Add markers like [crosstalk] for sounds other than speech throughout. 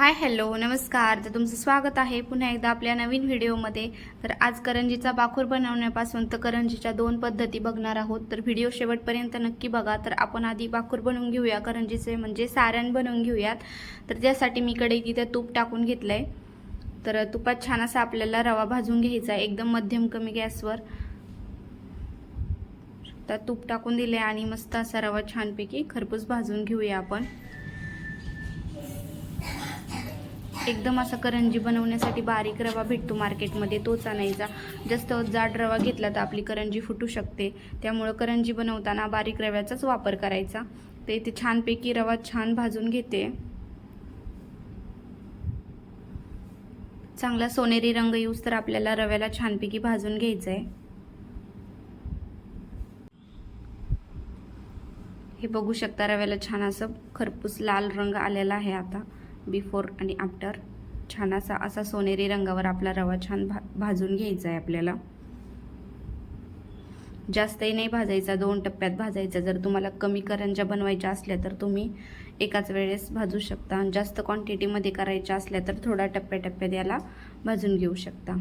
Hi hello नमस्कार. तर तुमचं स्वागत आहे पुन्हा एकदा आपल्या नवीन व्हिडिओमध्ये. तर आज करंजीचा बाखूर बनवण्यापासून तर करंजीच्या दोन पद्धती बघणार आहोत. तर व्हिडिओ शेवटपर्यंत नक्की बघा. तर आपण आधी बाखूर बनवून घेऊया. करंजीचे म्हणजे सारण बनवून घेऊयात. तर त्यासाठी मी कडे तिथे तूप टाकून घेतलं आहे तर तुपात छान असा आपल्याला रवा भाजून घ्यायचा आहे. एकदम मध्यम कमी गॅसवर. तर तूप टाकून दिले आणि मस्त असा रवा छानपैकी खरपूस भाजून घेऊया आपण. एकदम असा करंजी बनवण्यासाठी बारीक रवा भेटतो मार्केटमध्ये तोच आणायचा. जास्त जाड रवा घेतला तर आपली करंजी फुटू शकते. त्यामुळं करंजी बनवताना बारीक रव्याचाच वापर करायचा. ते इथे छानपैकी रवा छान भाजून घेते. चांगला सोनेरी रंग येऊस तर आपल्याला रव्याला छानपैकी भाजून घ्यायचं आहे हे बघू शकता रव्याला छान असं खरपूस लाल रंग आलेला आहे आता. बिफोर आणि आफ्टर. छान असा असा सोनेरी रंगावर आपला रवा छान भा भाजून घ्यायचा आहे आपल्याला. जास्तही नाही भाजायचा दोन टप्प्यात भाजायचा. जर तुम्हाला कमी करंजा बनवायच्या असल्या तर तुम्ही एकाच वेळेस भाजू शकता. आणि जास्त क्वांटिटीमध्ये करायच्या असल्या तर थोडा टप्प्याटप्प्यात याला भाजून घेऊ शकता.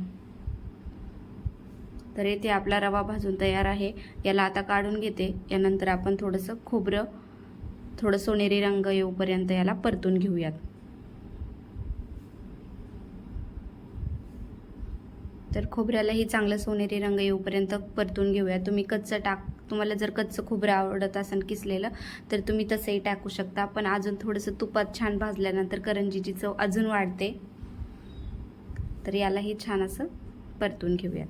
तर येथे आपला रवा भाजून तयार आहे. याला आता काढून घेते. यानंतर आपण थोडंसं खोबरं थोडं सोनेरी रंग येऊपर्यंत याला परतून घेऊयात. तर खोबऱ्यालाही चांगलं सोनेरी रंग येऊपर्यंत परतून घेऊया. तुम्ही कच्चं टाक तुम्हाला जर कच्चं खोबरं आवडत असेल किसलेलं तर तुम्ही तसंही टाकू शकता. पण अजून थोडंसं तुपात छान भाजल्यानंतर करंजीची चव अजून वाढते. तर यालाही छान असं परतून घेऊयात.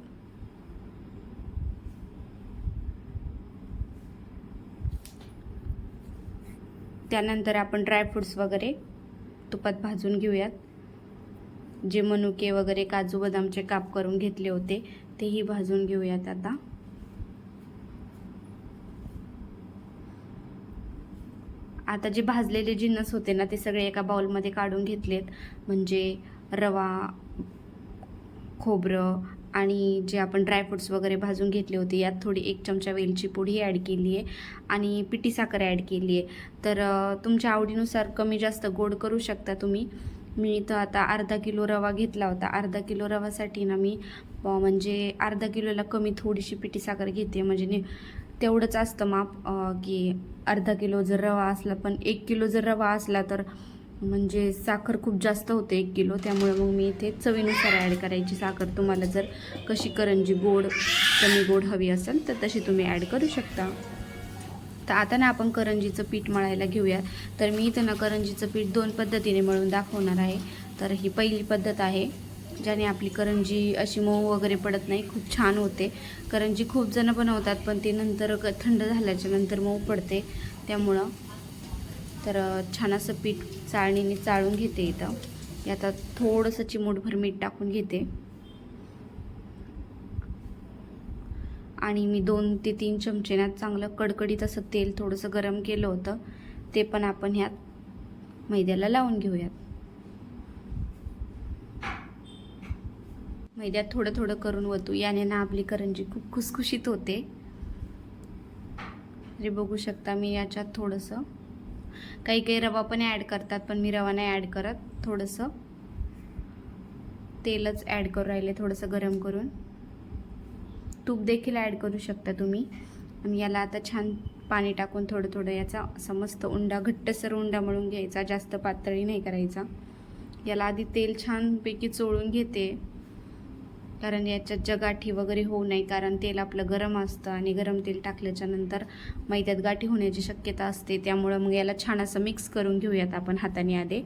त्यानंतर आपण ड्रायफ्रूट्स वगैरे तुपात भाजून घेऊयात. जे मनुके वगैरे काजू बदामचे काप करून घेतले होते तेही भाजून घेऊयात आता. आता जे भाजलेले जिन्नस होते ना ते सगळे एका बाउलमध्ये काढून घेतलेत. म्हणजे रवा खोबरं आणि जे आपण ड्रायफ्रुट्स वगैरे भाजून घेतले होते यात थोडी एक चमचा वेलची पूडही ॲड केली आहे आणि पिठी साखर ॲड केली आहे. तर तुमच्या आवडीनुसार कमी जास्त गोड करू शकता तुम्ही. मी इथं आता अर्धा किलो रवा घेतला होता. अर्धा किलो रवासाठी ना मी म्हणजे अर्धा किलोला कमी थोडीशी पिठी साखर घेते. म्हणजे ने तेवढंच असतं माप की अर्धा किलो जर रवा असला पण एक किलो जर रवा असला तर म्हणजे साखर खूप जास्त होते एक किलो. त्यामुळे मग मी इथे चवीनुसार ॲड करायची साखर. तुम्हाला जर कशी करंजी गोड कमी गोड हवी असेल तर तशी तुम्ही ॲड करू शकता. तर आता ना आपण करंजीचं पीठ मळायला घेऊया तर मी इथं ना करंजीचं पीठ दोन पद्धतीने मळून दाखवणार आहे. तर ही पहिली पद्धत आहे ज्याने आपली करंजी अशी मऊ वगैरे पडत नाही खूप छान होते. करंजी खूप जणं बनवतात पण ती नंतर थंड झाल्याच्यानंतर मऊ पडते. त्यामुळं तर छान असं पीठ चाळणीने चाळून घेते इथं. आता थोडंसं चिमूटभर मीठ टाकून घेते. आणि मी दोन ते तीन चमचेनात चांगलं कडकडीत असं तेल थोडंसं गरम केलं होतं. ते पण आपण ह्यात मैद्याला लावून घेऊयात. मैद्यात थोडं थोडं करून वतू. याने ना आपली करंजी खूप खुसखुशीत होते. तरी बघू शकता मी याच्यात थोडंसं. काही काही रवा पण ॲड करतात पण मी रवा नाही ॲड करत. थोडंसं तेलच ॲड करून राहिले थोडंसं गरम करून. तूप देखील ॲड करू शकता तुम्ही. आणि याला आता छान पाणी टाकून थोडं थोडं याचा असा मस्त उंडा घट्टसर उंडा म्हणून घ्यायचा जास्त पातळी नाही करायचा. याला आधी तेल छानपैकी चोळून घेते. कारण याच्यात जगाठी वगैरे होऊ नये कारण तेल आपलं गरम असतं आणि गरम तेल टाकल्याच्या नंतर मैद्यात गाठी होण्याची शक्यता असते. त्यामुळं मग याला छान असं मिक्स करून घेऊयात आपण हाताने आधी.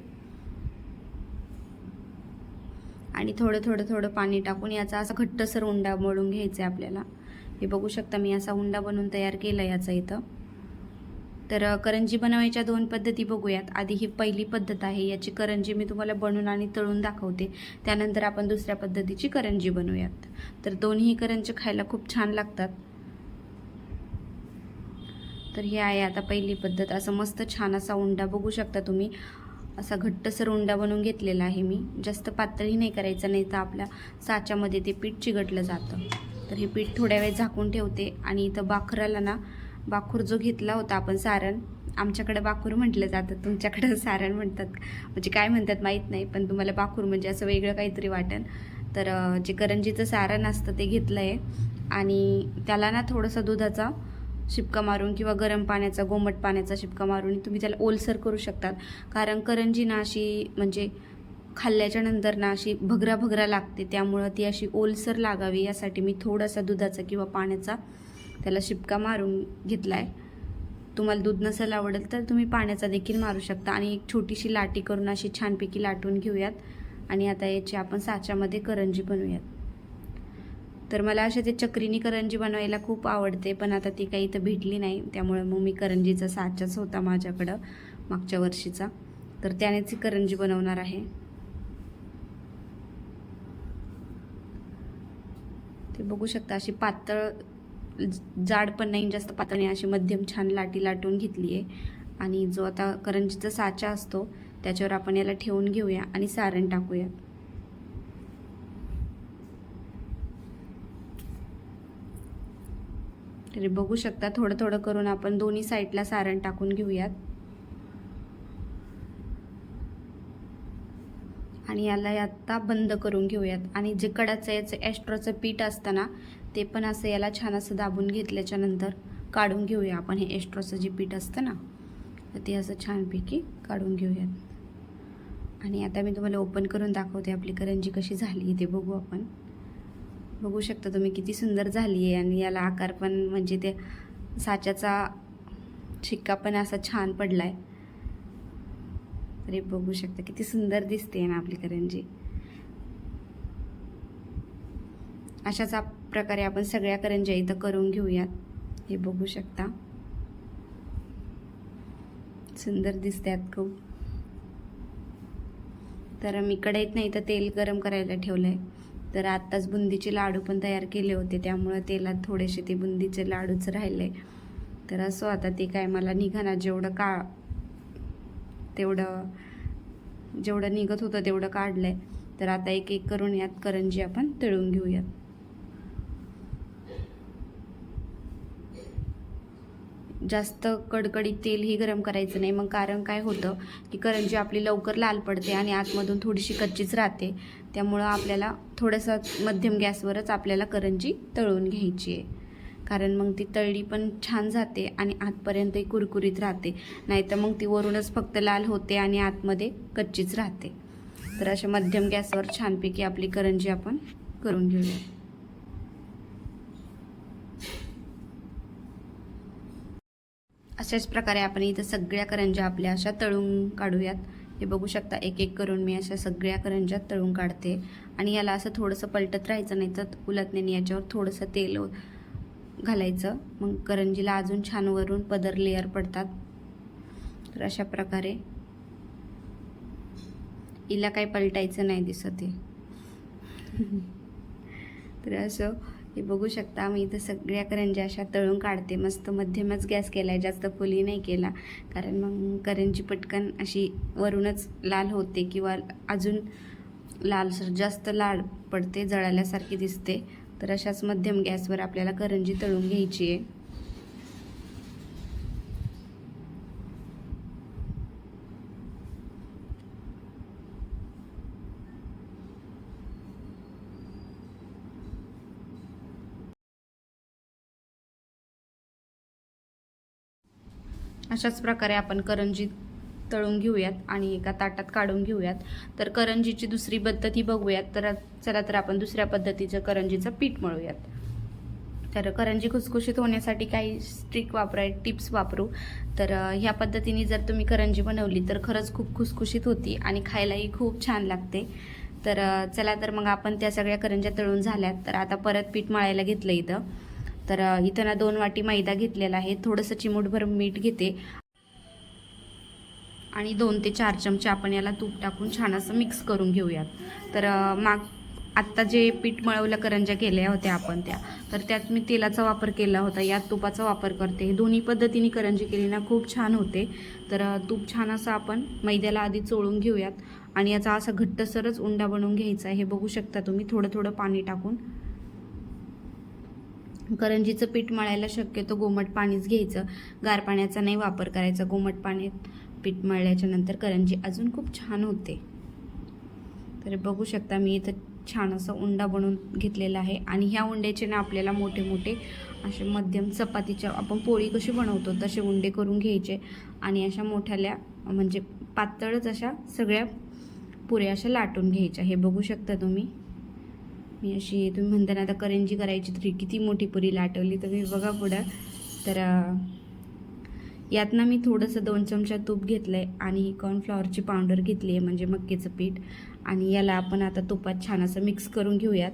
आणि थोडं थोडं थोडं पाणी टाकून याचा असा घट्टसर उंडा मळून घ्यायचा आहे आपल्याला. हे बघू शकता मी असा उंडा बनवून तयार केला याचा इथं. तर करंजी बनवायच्या दोन पद्धती बघूयात. आधी ही पहिली पद्धत आहे. याची करंजी मी तुम्हाला बनवून आणि तळून दाखवते. त्यानंतर आपण दुसऱ्या पद्धतीची करंजी बनवूयात. तर दोन्ही करंजी खायला खूप छान लागतात. तर ही आहे आता पहिली पद्धत. असं मस्त छान असा उंडा बघू शकता तुम्ही. असा घट्टसर उंडा बनवून घेतलेला आहे मी. जास्त पातळी नाही करायचं नाही तर आपल्या साच्यामध्ये ते पीठ चिघटलं जातं. तर हे पीठ थोड्या वेळ झाकून ठेवते आणि इथं बाखराला ना बाखूर जो घेतला होता आपण सारण आमच्याकडे बाखूर म्हटलं जातं. तुमच्याकडं [laughs] सारण म्हणतात म्हणजे काय म्हणतात माहीत नाही पण तुम्हाला बाखूर म्हणजे असं वेगळं काहीतरी वाटेल. तर जे करंजीचं सारण असतं ते घेतलं आहे आणि त्याला ना थोडंसं दुधाचा शिपका मारून किंवा गरम पाण्याचा गोमट पाण्याचा शिपका मारून तुम्ही त्याला ओलसर करू शकतात. कारण करंजी ना अशी म्हणजे खाल्ल्याच्या नंतर ना अशी भगरा भगरा लागते. त्यामुळं ती अशी ओलसर लागावी यासाठी मी थोडासा दुधाचा किंवा पाण्याचा त्याला शिपका मारून घेतला आहे तुम्हाला दूध नसेल आवडेल तर तुम्ही पाण्याचा देखील मारू शकता. आणि एक छोटीशी लाटी करून अशी छानपैकी लाटून घेऊयात. आणि आता याची आपण साच्यामध्ये करंजी बनवूयात. तर मला असे ते चक्रीनी करंजी बनवायला खूप आवडते पण आता ती काही इथं भेटली नाही. त्यामुळे मग मी करंजीचा साचाच होता माझ्याकडं मागच्या वर्षीचा. तर त्यानेच ही करंजी बनवणार आहे. ते बघू शकता अशी पातळ जाड पण नाही जास्त पातळ नाही अशी मध्यम छान लाटी लाटून घेतली आहे. आणि जो आता करंजीचा साचा असतो त्याच्यावर आपण याला ठेवून घेऊया आणि सारण टाकूया तरी बघू शकता. थोडं थोडं करून आपण दोन्ही साईडला सारण टाकून घेऊयात. आणि याला आत्ता बंद करून घेऊयात. आणि जे कडाचं याचं ॲस्ट्रोचं पीठ असतं ना ते पण असं याला छान असं दाबून घेतल्याच्या नंतर काढून घेऊया आपण. हे एस्ट्रोचं जे पीठ असतं ना तर ते असं छानपैकी काढून घेऊयात. आणि आता मी तुम्हाला ओपन करून दाखवते आपली करंजी कशी झाली ते बघू आपण. बघू शकता तुम्ही किती सुंदर झाली आहे आणि याला आकार पण म्हणजे ते साच्याचा शिक्का पण असा छान पडला आहे तरी बघू शकता किती सुंदर दिसते ना आपली करंजी. अशाच प्रकारे आपण सगळ्या करंज्या इथं करून घेऊयात. हे बघू शकता. सुंदर दिसतात खूप. तर मी कढईत नाही तर तेल गरम करायला ठेवलं आहे तर आत्ताच बुंदीचे लाडू पण तयार केले होते त्यामुळं तेलात थोडेसे ते बुंदीचे लाडूच राहिले. तर असो आता ते काय मला निघाना जेवढं का तेवढं जेवढं निघत होतं तेवढं काढलं आहे तर आता एक एक करून यात करंजी आपण तळून घेऊयात. जास्त कडकडीत तेलही गरम करायचं नाही. मग कारण काय होतं की करंजी आपली लवकर लाल पडते आणि आतमधून थोडीशी कच्चीच राहते. त्यामुळं आपल्याला थोडंसं मध्यम गॅसवरच आपल्याला करंजी तळून घ्यायची आहे. कारण मग ती तळली पण छान जाते आणि आतपर्यंतही कुरकुरीत राहते. नाहीतर मग ती वरूनच फक्त लाल होते आणि आतमध्ये कच्चीच राहते. तर अशा मध्यम गॅसवर छानपैकी आपली करंजी आपण करून घेऊया. अशाच प्रकारे आपण इथं सगळ्या करंज्या आपल्या अशा तळून काढूयात. हे बघू शकता एक एक करून मी अशा सगळ्या करंजात तळून काढते. आणि याला असं थोडंसं पलटत राहायचं नाही तर उलटण्याने याच्यावर थोडंसं तेल घालायचं. मग करंजीला अजून छान वरून पदर लेअर पडतात. तर अशा प्रकारे हिला काही पलटायचं नाही दिसत आहे. [laughs] तर असं हे बघू शकता मी इथं सगळ्या करंज्या अशा तळून काढते. मस्त मध्यमच गॅस केला आहे जास्त फुली नाही केला. कारण मग करंजी पटकन अशी वरूनच लाल होते किंवा अजून लालसर जास्त लाल पडते जळाल्यासारखी दिसते. तर अशाच मध्यम गॅसवर आपल्याला करंजी तळून घ्यायची आहे. अशाच प्रकारे आपण करंजी तळून घेऊयात आणि एका ताटात काढून घेऊयात. तर करंजीची दुसरी पद्धत ही बघूयात. तर चला तर आपण दुसऱ्या पद्धतीचं करंजीचं पीठ मळूयात. तर करंजी खुसखुशीत होण्यासाठी काही स्ट्रिक वापराय टिप्स वापरू. तर ह्या पद्धतीने जर तुम्ही करंजी बनवली तर खरंच खूप खुसखुशीत होती आणि खायलाही खूप छान लागते. तर चला तर मग आपण त्या सगळ्या करंज्या तळून झाल्यात. तर आता परत पीठ मळायला घेतलं इथं. तर इथं ना दोन वाटी मैदा घेतलेला आहे. थोडंसं चिमूटभर मीठ घेते. आणि दोन ते चार चमचे आपण याला तूप टाकून छान असं मिक्स करून घेऊयात. तर माग आत्ता जे पीठ मळवल्या करंज्या केल्या होत्या आपण त्या तर त्यात मी तेलाचा वापर केला होता. यात तुपाचा वापर करते. दोन्ही पद्धतीने करंजी केली ना खूप छान होते. तर तूप छान असं आपण मैद्याला आधी चोळून घेऊयात. आणि याचा असा घट्टसरच उंडा बनवून घ्यायचा आहे. हे बघू शकता तुम्ही. थोडं थोडं पाणी टाकून करंजीचं पीठ मळायला शक्यतो गोमट पाणीच घ्यायचं. गार पाण्याचा नाही वापर करायचा. गोमट पाण्यात पीठ मळल्याच्या नंतर करंजी अजून खूप छान होते. तर बघू शकता मी इथं छान असं उंडा बनवून घेतलेला आहे. आणि ह्या उंड्याचे ना आपल्याला मोठे मोठे असे मध्यम चपातीच्या आपण पोळी कशी बनवतो तसे उंडे करून घ्यायचे. आणि अशा मोठ्याल्या म्हणजे पातळच अशा सगळ्या पुऱ्या अशा लाटून घ्यायच्या. हे बघू शकता तुम्ही. मी अशी तुम्ही म्हणता ना आता करंजी करायची तरी किती मोठी पुरी लाटवली तुम्ही बघा पुढं. तर अं, यातनं मी थोडंसं दोन चमचा तूप घेतलं आहे आणि कॉर्नफ्लॉवरची पावडर घेतली आहे म्हणजे मक्केचं पीठ. आणि याला आपण आता तुपात छान असं मिक्स करून घेऊयात.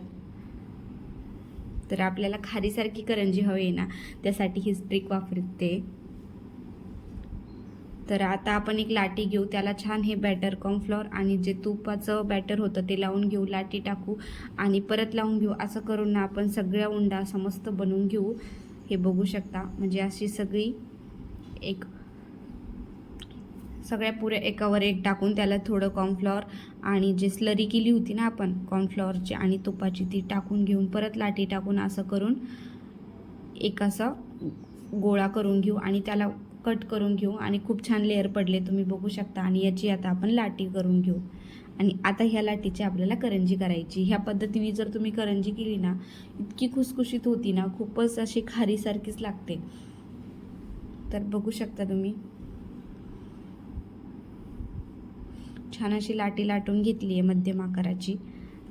तर आपल्याला खारीसारखी करंजी हवी आहे ना त्यासाठी ही ट्रिक वापरते. तर आता आपण एक लाटी घेऊ त्याला छान हे बॅटर कॉर्नफ्लॉवर आणि जे तुपाचं बॅटर होतं ते लावून घेऊ लाटी टाकू आणि परत लावून घेऊ. असं करून ना आपण सगळ्या उंडा समस्त बनवून घेऊ. हे बघू शकता. म्हणजे अशी सगळी एक सगळ्या पुऱ्या एकावर एक टाकून त्याला थोडं कॉर्नफ्लॉवर आणि जे स्लरी केली होती ना आपण कॉर्नफ्लॉवरची आणि तुपाची ती टाकून घेऊन परत लाटी टाकून असं करून एक असं गोळा करून घेऊ आणि त्याला कट करून घेऊ आणि खूप छान लेअर पडले तुम्ही बघू शकता आणि याची आता आपण लाटी करून घेऊ. आणि आता ह्या लाटीची आपल्याला करंजी करायची. ह्या पद्धतीने जर तुम्ही करंजी केली ना इतकी खुसखुशीत होती ना खूपच अशी खारीसारखीच लागते. तर बघू शकता तुम्ही. छान अशी लाटी लाटून घेतली आहे मध्यम आकाराची.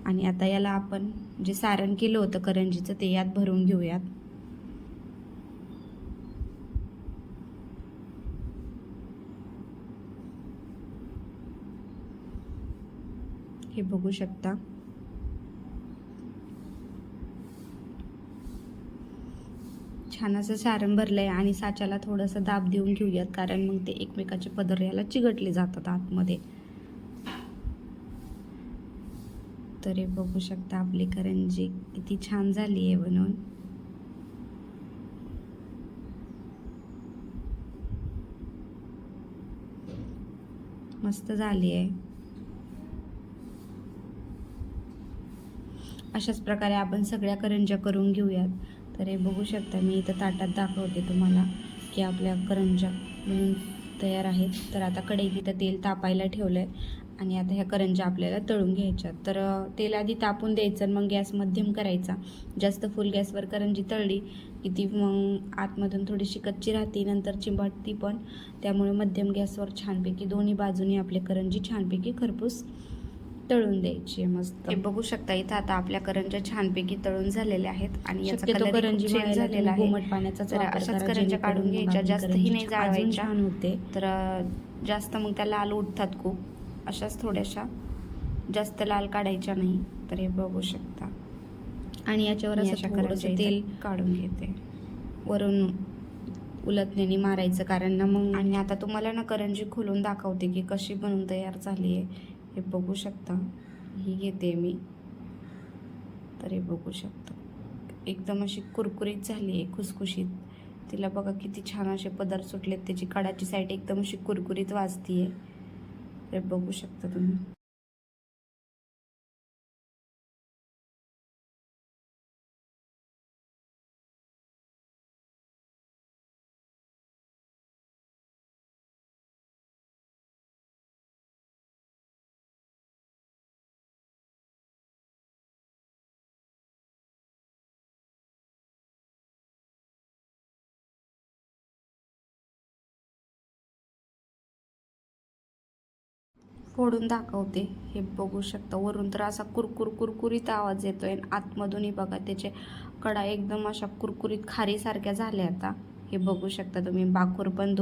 आणि आता याला आपण जे सारण केलं होतं करंजीचं ते यात भरून घेऊयात. हे बघू शकता. छान असं सारण भरलं आहे आणि साच्याला थोडंसं दाब देऊन घेऊयात कारण मग ते एकमेकाचे पदर याला चिघटले जातात आतमध्ये. तर हे बघू शकता आपली करंजी किती छान झाली आहे बनवून. मस्त झाली आहे. अशाच प्रकारे आपण सगळ्या करंज्या करून घेऊयात. तर हे बघू शकता मी इथं ताटात दाखवते तुम्हाला की आपल्या करंज्या म्हणून तयार आहेत. तर आता कढईत इथं तेल तापायला ठेवलं आहे आणि आता ह्या करंज्या आपल्याला तळून घ्यायच्या तर तेल आधी तापून द्यायचं आणि मग गॅस मध्यम करायचा. जास्त फुल गॅसवर करंजी तळली की ती मग आतमधून थोडीशी कच्ची राहते नंतर चिंबटती पण. त्यामुळे मध्यम गॅसवर छानपैकी दोन्ही बाजूनी आपले करंजी छानपैकी खरपूस तळून द्यायची मस्त. हे बघू शकता इथं आता आपल्या करंज्या छानपैकी तळून झालेल्या आहेत आणि याचा शक्यतो कलर करंजी झालेला आहे. तर अशाच काढून घ्यायच्या जास्तही करंजी नाही जाळवायच्या छान होते. तर जास्त मग त्या लाल उठतात खूप. अशाच थोड्याशा. जास्त लाल काढायच्या नाही तर हे बघू शकता. आणि याच्यावर अशा तेल काढून घेते. वरून उलटण्याने मारायचं कारण ना मग आणि आता तुम्हाला ना करंजी खोलून दाखवते की कशी बनवून तयार झाली आहे. हे बघू शकता. ही घेते मी. तर हे बघू शकता. एकदम अशी कुरकुरीत झाली आहे खुसखुशीत. तिला बघा किती छान असे पदार्थ सुटलेत. त्याची कडाची साईड एकदम अशी कुरकुरीत वाजती आहे तर बघू शकता तुम्ही. फोडून दाखवते. हे बघू शकता वरून तर असा कुरकुर कुरकुरीत आवाज येतोय आणि आतमधूनही बघा त्याचे कडा एकदम अशा कुरकुरीत खारीसारख्या झाल्या आता. हे बघू शकता तुम्ही बाकूर पण